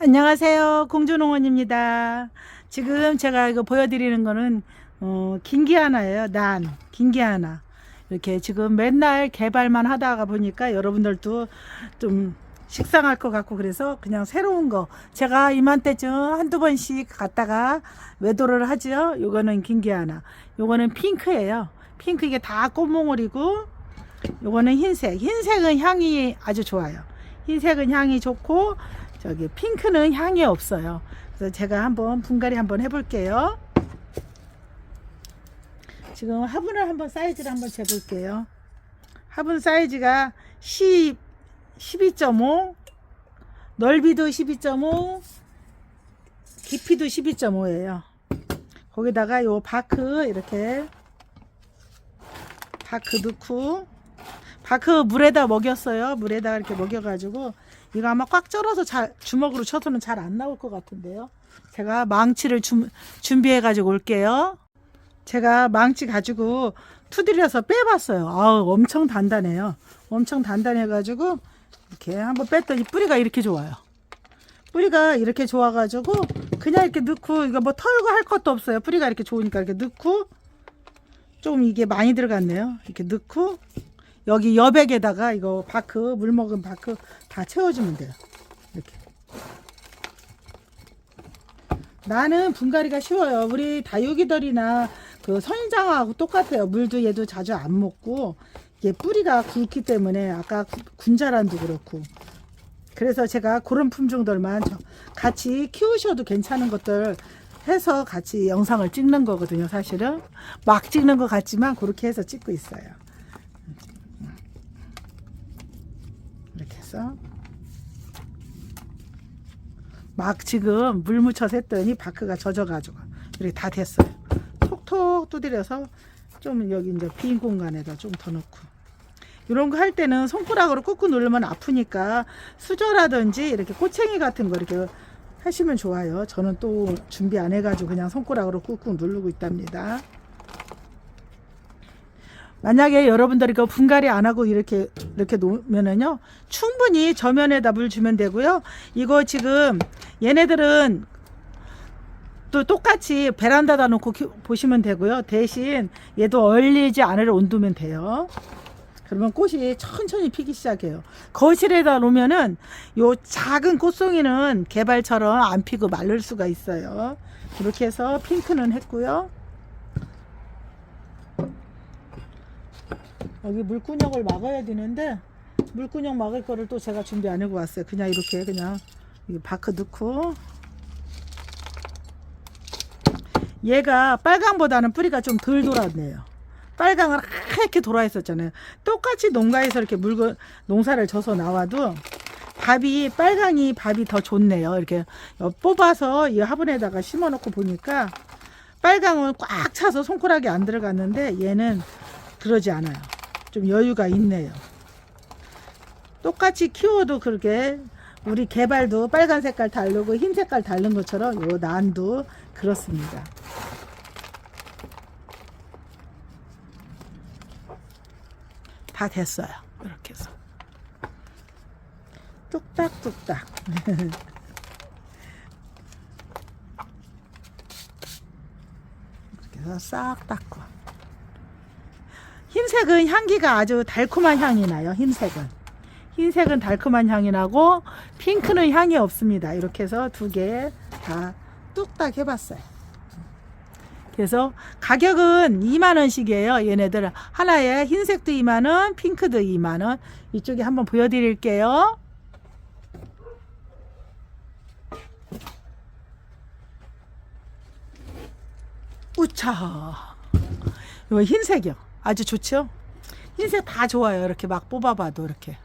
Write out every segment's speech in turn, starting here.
안녕하세요. 공주농원입니다. 지금 제가 이거 보여드리는 거는, 어, 긴기 하나예요. 난. 긴기 하나. 이렇게 지금 맨날 개발만 하다가 보니까 여러분들도 좀 식상할 것 같고 그래서 그냥 새로운 거. 제가 이맘때쯤 한두 번씩 갔다가 외도를 하죠. 요거는 긴기 하나. 요거는 핑크예요. 핑크 이게 다 꽃몽울이고, 요거는 흰색. 흰색은 향이 아주 좋아요. 흰색은 향이 좋고, 저기 핑크는 향이 없어요. 그래서 제가 한번 분갈이 한번 해볼게요. 지금 화분을 한번 사이즈를 한번 재볼게요. 화분 사이즈가 10, 12.5, 넓이도 12.5, 깊이도 12.5예요. 거기다가 요 바크 이렇게 바크 넣고 바크 물에다 먹였어요. 물에다가 이렇게 먹여가지고 이거 아마 꽉 쩔어서 잘 주먹으로 쳐서는 잘 안 나올 것 같은데요. 제가 망치를 준, 준비해가지고 올게요. 제가 망치 가지고 투드려서 빼봤어요. 아우 엄청 단단해요. 엄청 단단해가지고 이렇게 한번 뺐더니 뿌리가 이렇게 좋아요. 뿌리가 이렇게 좋아가지고 그냥 이렇게 넣고 이거 뭐 털고 할 것도 없어요. 뿌리가 이렇게 좋으니까 이렇게 넣고 좀 이게 많이 들어갔네요. 이렇게 넣고 여기 여백에다가 이거 바크 물 먹은 바크 다 채워주면 돼요. 이렇게. 나는 분갈이가 쉬워요. 우리 다육이들이나 그 선인장하고 똑같아요. 물도 얘도 자주 안 먹고 이게 뿌리가 굵기 때문에 아까 구- 군자란도 그렇고 그래서 제가 그런 품종들만 저- 같이 키우셔도 괜찮은 것들 해서 같이 영상을 찍는 거거든요. 사실은 막 찍는 것 같지만 그렇게 해서 찍고 있어요. 해서 막 지금 물 묻혀서 했더니 바크가 젖어가지고 이렇게 다 됐어요. 톡톡 두드려서 좀 여기 이제 빈 공간에다 좀 더 넣고 이런 거 할 때는 손가락으로 꾹꾹 누르면 아프니까 수저라든지 이렇게 꼬챙이 같은 거 이렇게 하시면 좋아요. 저는 또 준비 안 해가지고 그냥 손가락으로 꾹꾹 누르고 있답니다. 만약에 여러분들이 그 분갈이 안 하고 이렇게 이렇게 놓으면은요 충분히 저면에다 물 주면 되고요. 이거 지금 얘네들은 또 똑같이 베란다다 놓고 키- 보시면 되고요. 대신 얘도 얼리지 않을 온도면 돼요. 그러면 꽃이 천천히 피기 시작해요. 거실에다 놓으면은 요 작은 꽃송이는 개발처럼 안 피고 말릴 수가 있어요. 이렇게 해서 핑크는 했고요 여기 물구녕을 막아야 되는데 물구녕 막을 거를 또 제가 준비 안 하고 왔어요. 그냥 이렇게 그냥 이 바크 넣고 얘가 빨강보다는 뿌리가 좀 덜 돌았네요. 빨강은 하얗게 돌아 있었잖아요. 똑같이 농가에서 이렇게 물건 농사를 져서 나와도 밥이 빨강이 밥이 더 좋네요. 이렇게 뽑아서 이 화분에다가 심어 놓고 보니까 빨강은 꽉 차서 손가락이 안 들어갔는데 얘는 그러지 않아요. 좀 여유가 있네요. 똑같이 키워도 그렇게 우리 개발도 빨간 색깔 다르고 흰 색깔 다른 것처럼 요 난도 그렇습니다. 다 됐어요. 이렇게 해서 뚝딱뚝딱 이렇게 해서 싹 닦고 흰색은 향기가 아주 달콤한 향이 나요. 흰색은. 흰색은 달콤한 향이 나고 핑크는 향이 없습니다. 이렇게 해서 두 개 다 뚝딱 해봤어요. 그래서 가격은 2만원씩이에요. 얘네들 하나에 흰색도 2만원, 핑크도 2만원. 이쪽에 한번 보여드릴게요. 우차. 이거 흰색이요. 아주 좋죠? 흰색 다 좋아요. 이렇게 막 뽑아봐도 이렇게.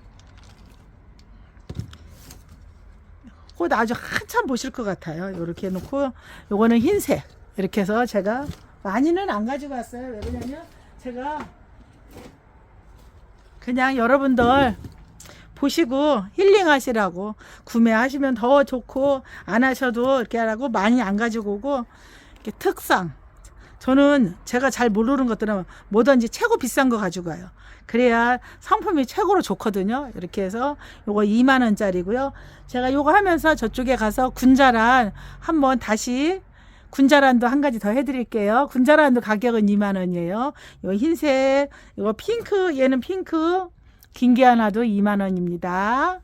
꽃 아주 한참 보실 것 같아요. 이렇게 해놓고 요거는 흰색 이렇게 해서 제가 많이는 안 가지고 왔어요. 왜 그러냐면 제가 그냥 여러분들 보시고 힐링하시라고 구매하시면 더 좋고 안 하셔도 이렇게 하라고 많이 안 가지고 오고 이렇게 특상 저는 제가 잘 모르는 것들은 뭐든지 최고 비싼 거 가지고 가요. 그래야 상품이 최고로 좋거든요. 이렇게 해서 요거 2만 원짜리고요. 제가 요거 하면서 저쪽에 가서 군자란 한번 다시 군자란도 한 가지 더 해드릴게요. 군자란도 가격은 2만 원이에요. 요 흰색, 이거 핑크, 얘는 핑크, 긴 게 하나도 2만 원입니다.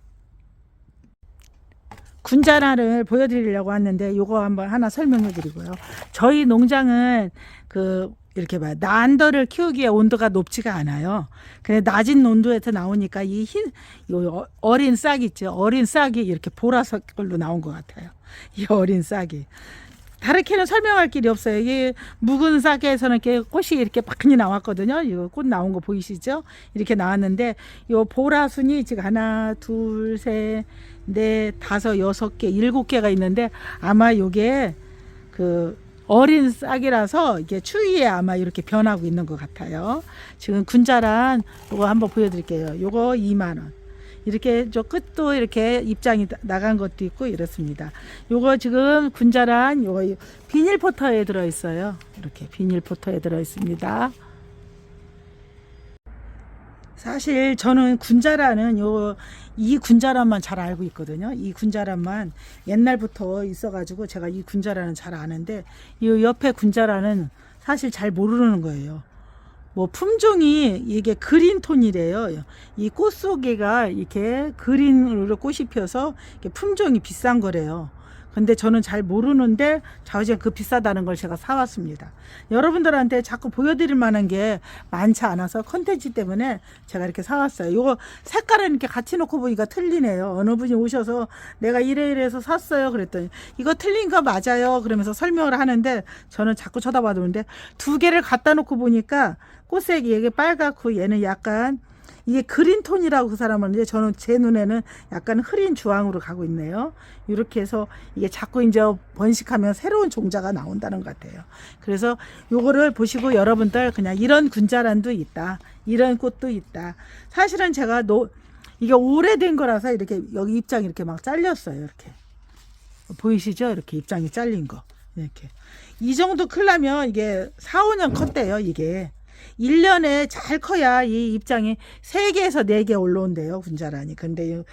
군자란을 보여드리려고 왔는데 요거 한번 하나 설명해 드리고요. 저희 농장은 그 이렇게 봐요. 난더를 키우기에 온도가 높지가 않아요. 근데 낮은 온도에서 나오니까 이 흰, 요 어린 싹 있죠. 어린 싹이 이렇게 보라색 걸로 나온 것 같아요. 이 어린 싹이. 다르게는 설명할 길이 없어요. 이게 묵은 싹에서는 이렇게 꽃이 이렇게 많이 나왔거든요. 이거 꽃 나온 거 보이시죠? 이렇게 나왔는데 요 보라순이 지금 하나, 둘, 셋, 넷, 다섯, 여섯 개, 일곱 개가 있는데 아마 요게 그 어린 싹이라서 이게 추위에 아마 이렇게 변하고 있는 것 같아요. 지금 군자란 요거 한번 보여드릴게요. 요거 2만 원. 이렇게 저 끝도 이렇게 입장이 나- 나간 것도 있고 이렇습니다. 요거 지금 군자란 요거 비닐 포터에 들어 있어요. 이렇게 비닐 포터에 들어 있습니다. 사실 저는 군자란은 요이 군자란만 잘 알고 있거든요. 이 군자란만 옛날부터 있어가지고 제가 이 군자란은 잘 아는데 이 옆에 군자란은 사실 잘 모르는 거예요. 뭐 품종이 이게 그린 톤이래요. 이 꽃 속에가 이렇게 그린으로 꽃이 이게 품종이 비싼 거래요. 근데 저는 잘 모르는데 자우지가 그 비싸다는 걸 제가 사왔습니다. 여러분들한테 자꾸 보여드릴 만한 게 많지 않아서 컨텐츠 때문에 제가 이렇게 사왔어요. 이거 색깔은 이렇게 같이 놓고 보니까 틀리네요. 어느 분이 오셔서 내가 이래 이래서 샀어요. 그랬더니 이거 틀린 거 맞아요. 그러면서 설명을 하는데 저는 자꾸 쳐다봐두는데 두 개를 갖다 놓고 보니까 꽃색이 이게 빨갛고 얘는 약간 이게 그린 톤이라고 그 사람은 이제 저는 제 눈에는 약간 흐린 주황으로 가고 있네요. 이렇게 해서 이게 자꾸 이제 번식하면 새로운 종자가 나온다는 것 같아요. 그래서 요거를 보시고 여러분들 그냥 이런 군자란도 있다. 이런 꽃도 있다. 사실은 제가 노, 이게 오래된 거라서 이렇게 여기 입장이 이렇게 막 잘렸어요. 이렇게. 보이시죠? 이렇게 입장이 잘린 거. 이렇게. 이 정도 클라면 이게 4, 5년 컸대요, 이게. 1년에 잘 커야 이 입장이 3개에서 4개 올라온대요, 군자란이. 근데 요,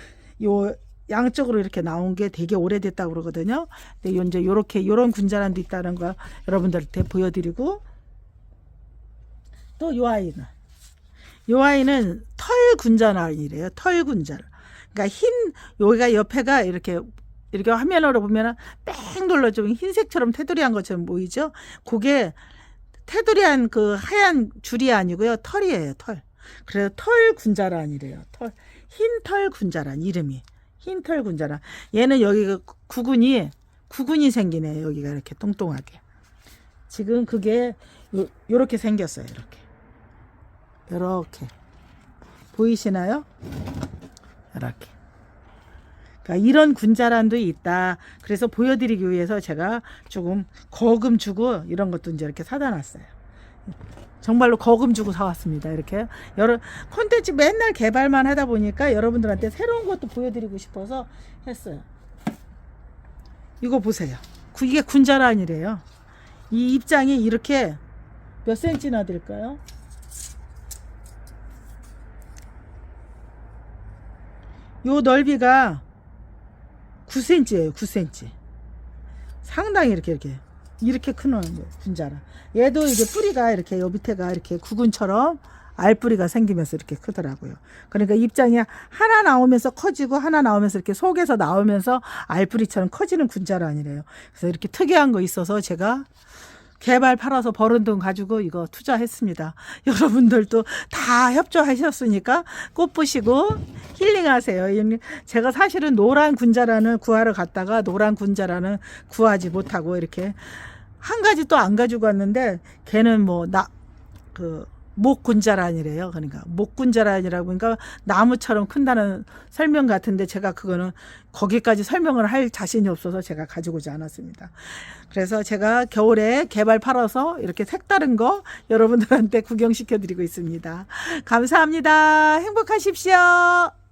요 양쪽으로 이렇게 나온 게 되게 오래됐다고 그러거든요. 근데 요 이제 요렇게 요런 군자란도 있다는 거 여러분들한테 보여드리고 또 요 아이는 요 아이는 털 군자란이래요. 털 군자란. 그러니까 흰 여기가 옆에가 이렇게 이렇게 화면으로 보면은 뺑 돌려 좀 흰색처럼 테두리한 것처럼 보이죠? 그게 테두리한 그 하얀 줄이 아니고요. 털이에요, 털. 그래서 털 군자란이래요. 털. 흰 털 군자란 이름이. 흰 털 군자란. 얘는 여기 그 구근이 구근이 생기네. 여기가 이렇게 똥똥하게. 지금 그게 요, 요렇게 생겼어요. 이렇게. 요렇게. 보이시나요? 이렇게. 그러니까 이런 군자란도 있다. 그래서 보여드리기 위해서 제가 조금 거금 주고 이런 것도 이제 이렇게 사다 놨어요. 정말로 거금 주고 사왔습니다. 이렇게 여러 콘텐츠 맨날 개발만 하다 보니까 여러분들한테 새로운 것도 보여드리고 싶어서 했어요. 이거 보세요. 구- 이게 군자란이래요. 이 입장이 이렇게 몇 센치나 될까요? 요 넓이가 9cm예요. 9cm. 상당히 이렇게 이렇게 이렇게 큰 분자라. 얘도 이게 뿌리가 이렇게 요 밑에가 이렇게 구근처럼 알뿌리가 생기면서 이렇게 크더라고요. 그러니까 입장이 하나 나오면서 커지고 하나 나오면서 이렇게 속에서 나오면서 알뿌리처럼 커지는 군자란이래요. 그래서 이렇게 특이한 거 있어서 제가 개발 팔아서 버는 돈 가지고 이거 투자했습니다. 여러분들도 다 협조하셨으니까 꽃 보시고 힐링하세요. 이- 제가 사실은 노란 군자란을 구하러 갔다가 노란 군자란은 구하지 못하고 이렇게 한 가지 또 안 가지고 왔는데 걔는 뭐 나 그 목군자란이래요. 그러니까 목군자란이라고 그러니까 나무처럼 큰다는 설명 같은데 제가 그거는 거기까지 설명을 할 자신이 없어서 제가 가지고 오지 않았습니다. 그래서 제가 겨울에 개발 팔아서 이렇게 색다른 거 여러분들한테 구경시켜 드리고 있습니다. 감사합니다. 행복하십시오.